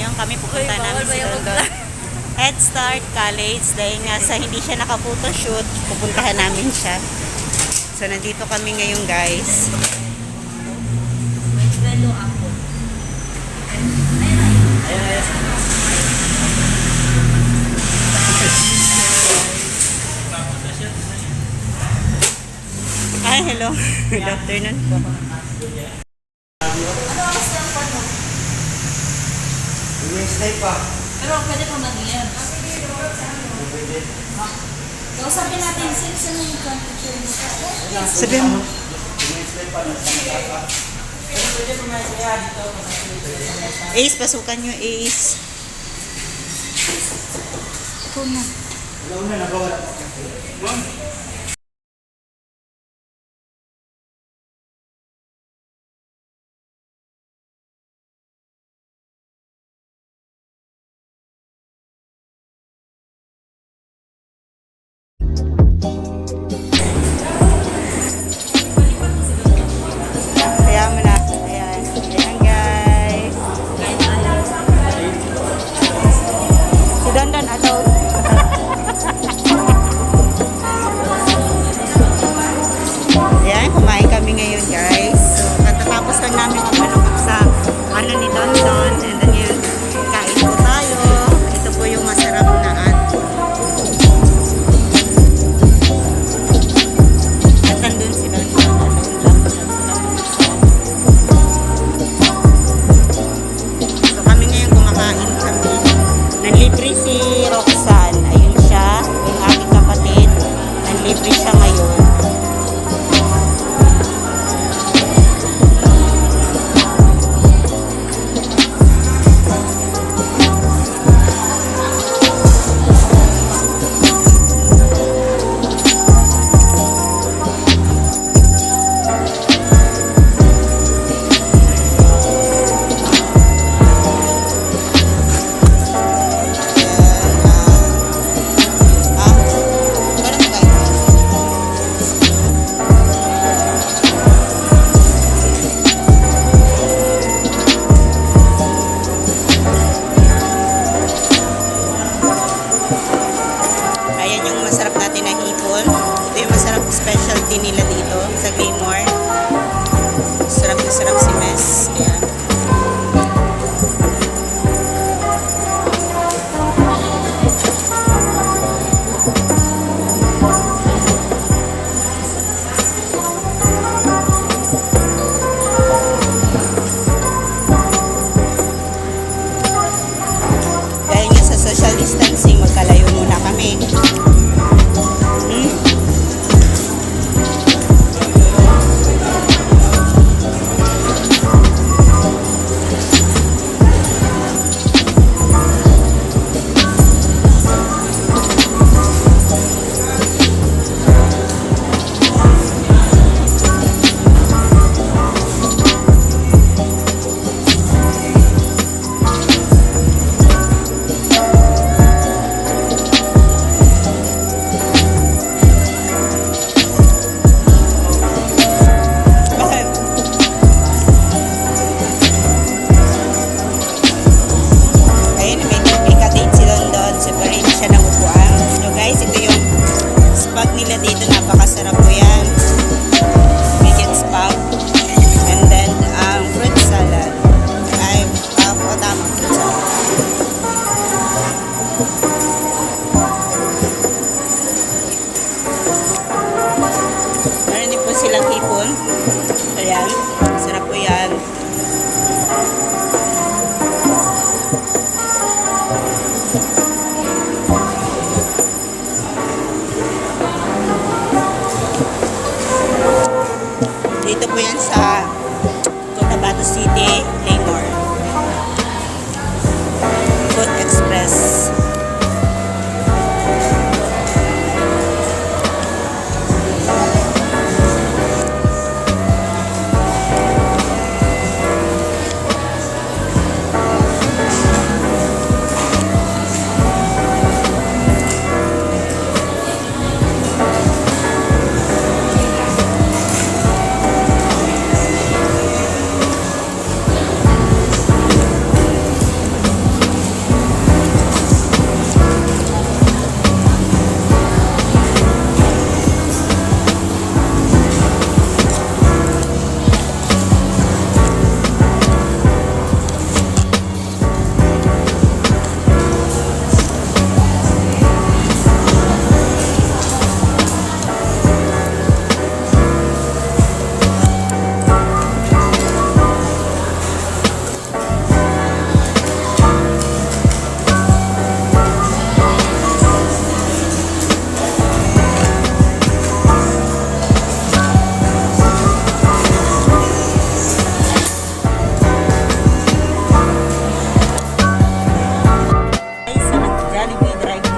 Punta namin si London. Head Start College dahil nga sa hindi siya naka-photoshoot, pupuntahan namin siya. So, nandito kami ngayon, guys. Nagdalo ako. Ay, hello. Good afternoon po. Ano ang? Wednesday pa. Pero pwede pa mag-iyan. Kausapin natin, sino sino yung temperature mo? Sabihin mo. Ace, pasukan nyo, Ace. Ito na. Wala na, nagawala. Kaya kami ngayon guys. So, katatapos lang namin magmanok sa ano ni Don Don. Dito po yan sa Jollibee I